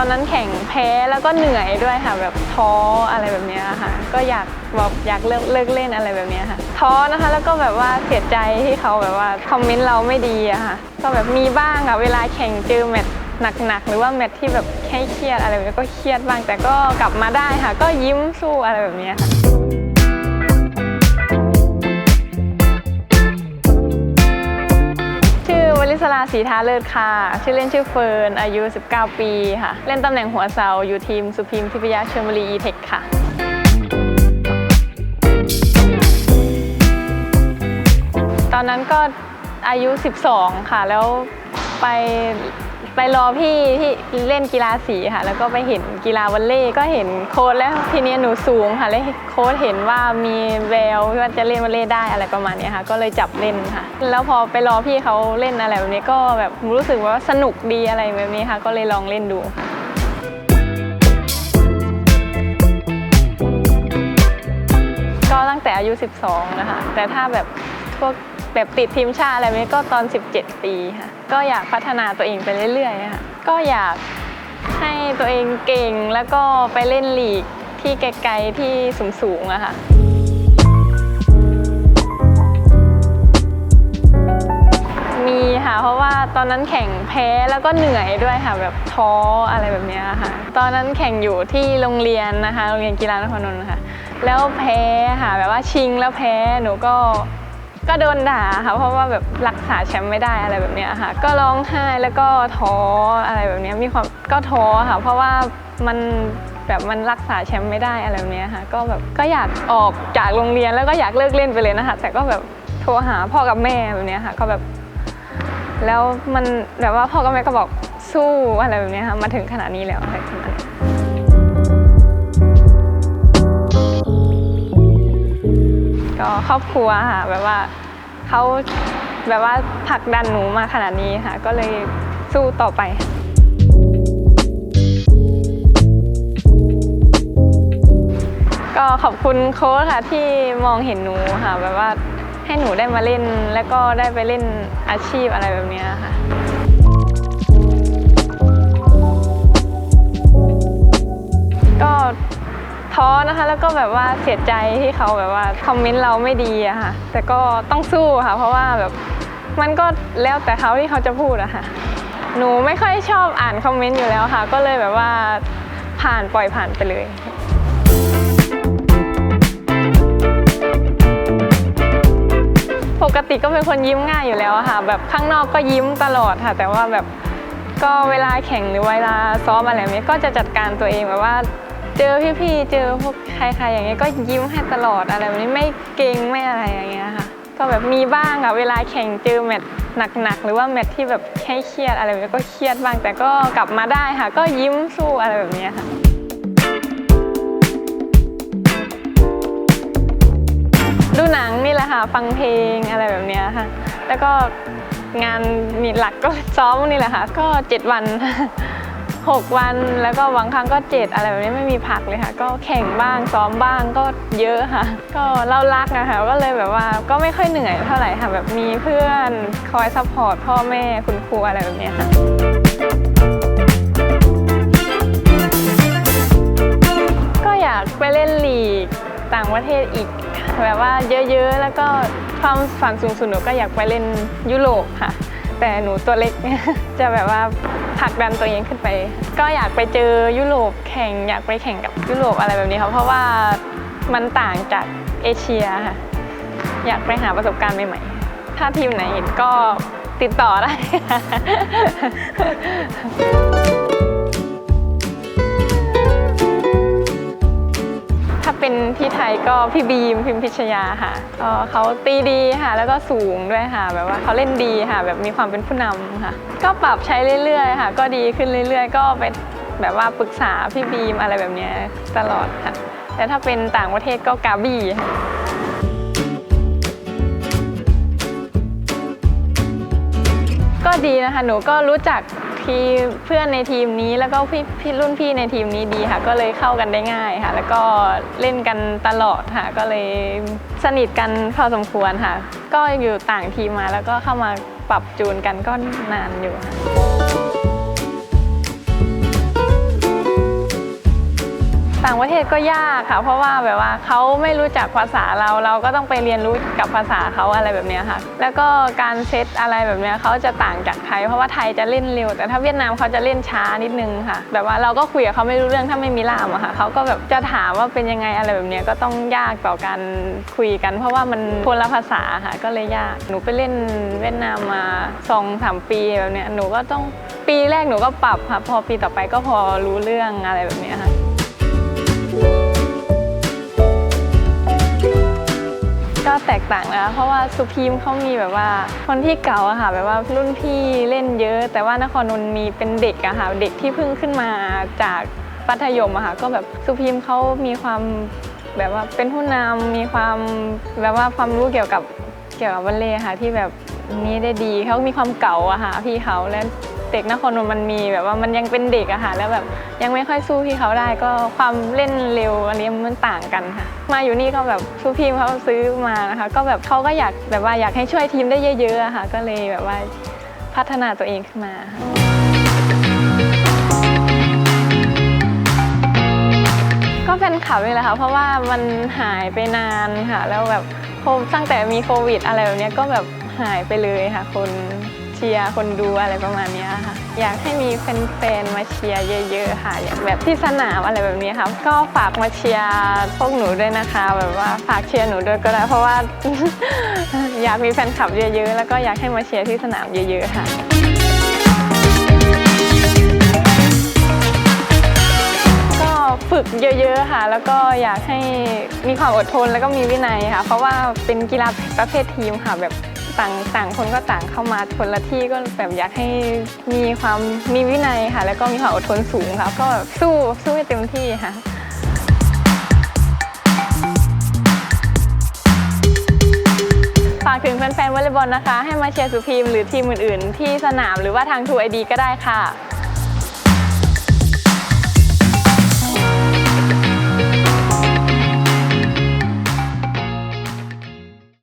ตอนนั้นแข่งแพ้แล้วก็เหนื่อยด้วยค่ะ แบบท้ออะไรแบบนี้ค่ะ ก็อยากแบบอยากเลิกเลิกเล่นอะไรแบบนี้ค่ะ ท้อนะคะแล้วก็แบบว่าเสียใจที่เขาแบบว่าคอมเมนต์เราไม่ดีอะค่ะ ก็แบบมีบ้างค่ะเวลาแข่งเจอแมตช์หนักๆหรือว่าแมตช์ที่แบบให้เครียดอะไรแบบนี้ก็เครียดบ้างแต่ก็กลับมาได้ค่ะ ก็ยิ้มสู้อะไรแบบนี้ค่ะ ลิศราศีทาเลิศค่ะ ชื่อเล่นชื่อเฟิร์น อายุ 19 ปีค่ะ เล่นตำแหน่งหัวเสาอยู่ทีมสุพิมทิพยาชลบุรีอีเทคค่ะตอนนั้นก็อายุ 12 ค่ะ แล้ว ไปไปรอพี่ที่เล่นกีฬาสีค่ะ แล้วก็ไปเห็นกีฬาวอลเลย์ก็เห็นโค้ดแล้วทีนี้หนูสูงค่ะแล้วโค้ดเห็นว่ามีแววว่าจะเล่นวอลเลย์ได้อะไรประมาณนี้ค่ะ ก็เลยจับเล่นค่ะ แล้วพอไปรอพี่เขาเล่นอะไรแบบนี้ก็แบบรู้สึกว่าสนุกดีอะไรแบบนี้ค่ะ ก็เลยลองเล่นดูค่ะก็ตั้งแต่อายุ 12 นะคะ แต่ถ้าแบบพวก แบบติดทีมชาติอะไรแบบนี้ก็ตอน 17 ปีค่ะ ก็อยากพัฒนาตัวเองไปเรื่อยๆค่ะ ก็อยากให้ตัวเองเก่งแล้วก็ไปเล่นลีกที่ไกลๆที่สูงๆอะค่ะมีค่ะ เพราะว่าตอนนั้นแข่งแพ้แล้วก็เหนื่อยด้วยค่ะ แบบท้ออะไรแบบนี้ค่ะ ตอนนั้นแข่งอยู่ที่โรงเรียนนะคะ โรงเรียนกีฬานครนนท์ค่ะ แล้วแพ้ค่ะ แบบว่าชิงแล้วแพ้หนูก็ ก็โดนด่าค่ะเพราะว่าแบบรักษาแชมป์ไม่ได้อะไรแบบเนี้ยค่ะ ก็ร้องไห้แล้วก็ท้ออะไรแบบเนี้ยมีความก็ท้อค่ะเพราะว่ามันแบบมันรักษาแชมป์ไม่ได้อะไรแบบเนี้ยค่ะ ก็แบบก็อยากออกจากโรงเรียนแล้วก็อยากเลิกเล่นไปเลยนะคะ แต่ก็แบบโทรหาพ่อกับแม่แบบเนี้ยค่ะ ก็แบบ แล้วมันแบบว่าพ่อกับแม่ก็บอกสู้อะไรแบบเนี้ยค่ะมาถึงขนาดนี้แล้วอะไรประมาณนี้ ครอบครัวค่ะแบบว่าเขาแบบว่าผลักดันหนูมาขนาดนี้ค่ะ ก็เลยสู้ต่อไปก็ขอบคุณโค้ชค่ะที่มองเห็นหนูค่ะ แบบว่าให้หนูได้มาเล่น แล้วก็ได้ไปเล่นอาชีพอะไรแบบนี้ค่ะก็ ท้อนะคะ แล้วก็แบบว่าเสียใจที่เขาแบบว่าคอมเมนต์เราไม่ดีอะค่ะ แต่ก็ต้องสู้ค่ะ เพราะว่าแบบมันก็แล้วแต่เขาที่เขาจะพูดอะค่ะ หนูไม่ค่อยชอบอ่านคอมเมนต์อยู่แล้วค่ะ ก็เลยแบบว่าผ่านปล่อยผ่านไปเลยปกติก็เป็นคนยิ้มง่ายอยู่แล้วค่ะ แบบข้างนอกก็ยิ้มตลอดค่ะ แต่ว่าแบบก็เวลาแข่งหรือเวลาซ้อมอะไรแบบนี้ก็จะจัดการตัวเองแบบว่า เจอพี่ๆ เจอพวกใครๆ อย่างเงี้ยก็ยิ้มให้ตลอดอะไรแบบนี้ไม่เกรงไม่อะไรอย่างเงี้ยค่ะ ก็แบบมีบ้างค่ะเวลาแข่งเจอแมตช์หนักๆ หรือว่าแมตช์ที่แบบให้เครียดอะไรแบบนี้ก็เครียดบ้างแต่ก็กลับมาได้ค่ะ ก็ยิ้มสู้อะไรแบบนี้ค่ะดูหนังนี่แหละค่ะ ฟังเพลงอะไรแบบนี้ค่ะ แล้วก็งานมีหลักก็ซ้อมนี่แหละค่ะ ก็ 7 วัน 6 วันแล้วก็บางครั้งก็ 7 อะไรแบบนี้ไม่มีพักเลยค่ะ ก็แข่งบ้างซ้อมบ้างก็เยอะค่ะ ก็เรารักนะคะก็เลยแบบว่าก็ไม่ค่อยเหนื่อยเท่าไหร่ค่ะ แบบมีเพื่อนคอยซัพพอร์ตพ่อแม่คุณครูอะไรแบบนี้ค่ะก็อยากไปเล่นลีกต่างประเทศอีกแบบว่าเยอะๆ แล้วก็ความฝันสูงสุดหนูก็อยากไปเล่นยุโรปค่ะ แต่หนูตัวเล็กจะแบบว่า ผลักดันตัวเองขึ้นไป ก็อยากไปเจอยุโรปแข่งอยากไปแข่งกับยุโรปอะไรแบบนี้ครับเพราะว่ามันต่างจากเอเชียค่ะอยากไปหาประสบการณ์ใหม่ๆถ้าทีมไหนเห็นก็ติดต่อได้ ถ้าเป็นที่ไทยก็พี่บีมพิมพิชยาค่ะก็เขาตีดีค่ะ แล้วก็สูงด้วยค่ะ แบบว่าเขาเล่นดีค่ะ แบบมีความเป็นผู้นำค่ะ ก็ปรับใช้เรื่อยๆค่ะ ก็ดีขึ้นเรื่อย ๆ ก็ไปแบบว่าปรึกษาพี่บีมอะไรแบบนี้ตลอดค่ะ แต่ถ้าเป็นต่างประเทศก็กาบี้ก็ดีนะคะ หนูก็รู้จัก ที่เพื่อนในทีมนี้แล้วก็พี่พี่รุ่นพี่ในทีมนี้ดีค่ะ ก็เลยเข้ากันได้ง่ายค่ะ แล้วก็เล่นกันตลอดค่ะ ก็เลยสนิทกันพอสมควรค่ะ ก็อยู่ต่างทีมมาแล้วก็เข้ามาปรับจูนกันก็นานอยู่ค่ะ ต่างประเทศก็ยากค่ะ เพราะว่าแบบว่าเขาไม่รู้จักภาษาเราเราก็ต้องไปเรียนรู้กับภาษาเขาอะไรแบบนี้ค่ะ แล้วก็การเซตอะไรแบบนี้เขาจะต่างจากไทย เพราะว่าไทยจะเล่นเร็ว แต่ถ้าเวียดนามเขาจะเล่นช้านิดนึงค่ะ แบบว่าเราก็คุยกับเขาไม่รู้เรื่องถ้าไม่มีล่ามอะค่ะเขาก็แบบจะถามว่าเป็นยังไงอะไรแบบนี้ก็ต้องยากต่อการคุยกัน เพราะว่ามันคนละภาษาค่ะก็เลยยากหนูไปเล่นเวียดนามมาสองสามปีแบบนี้หนูก็ต้องปีแรกหนูก็ปรับค่ะพอปีต่อไปก็พอรู้เรื่องอะไรแบบนี้ค่ะ ต่างนะคะ เพราะว่าสุพีมเขามีแบบว่าคนที่เก่าอะค่ะแบบว่ารุ่นพี่เล่นเยอะ แต่ว่านครนนท์มีเป็นเด็กอะค่ะเด็กที่เพิ่งขึ้นมาจากปัธยมอะค่ะก็แบบสุพีมเขามีความแบบว่าเป็นผู้นำมีความแบบว่าความรู้เกี่ยวกับเกี่ยวกับบัลเล่ค่ะที่แบบนี้ได้ดีเขามีความเก่าอะค่ะพี่เขาแล้ว เด็กนครนนท์มันมีแบบว่ามันยังเป็นเด็กอะค่ะแล้วแบบยังไม่ค่อยสู้พี่เขาได้ก็ความเล่นเร็วอันนี้มันต่างกันค่ะ มาอยู่นี่ก็แบบซูพีมเขาซื้อมานะคะ ก็แบบเขาก็อยากแบบว่าอยากให้ช่วยทีมได้เยอะๆอะค่ะ ก็เลยแบบว่าพัฒนาตัวเองขึ้นมาก็เป็นข่าวนี่แหละค่ะเพราะว่ามันหายไปนานค่ะ แล้วแบบโควิดตั้งแต่มีโควิด อะไรแบบนี้ก็แบบหายไปเลยค่ะ คน เชียร์คนดูอะไรประมาณนี้ค่ะ อยากให้มีแฟนๆมาเชียร์เยอะ ๆ ค่ะ อยากแบบที่สนามอะไรแบบนี้ค่ะก็ฝากมาเชียร์พวกหนูด้วยนะคะ แบบว่าฝากเชียร์หนูด้วยก็ได้ เพราะว่า อยากมีแฟนคลับเยอะ ๆ แล้วก็อยากให้มาเชียร์ที่สนามเยอะ ๆ ค่ะก็ฝึกเยอะๆค่ะ แล้วก็อยากให้มีความอดทนแล้วก็มีวินัยค่ะ เพราะว่าเป็นกีฬาประเภททีมค่ะแบบ ต่างต่างคนก็ต่างเข้ามาคนละที่ก็แบบอยากให้มีความมีวินัยค่ะ แล้วก็มีความอดทนสูงค่ะก็สู้สู้ให้เต็มที่ค่ะฝากถึงแฟนๆวอลเลย์บอลนะคะ ให้มาเชียร์สุพีมหรือทีมอื่นๆ ที่สนามหรือว่าทางทูไอดีก็ได้ค่ะ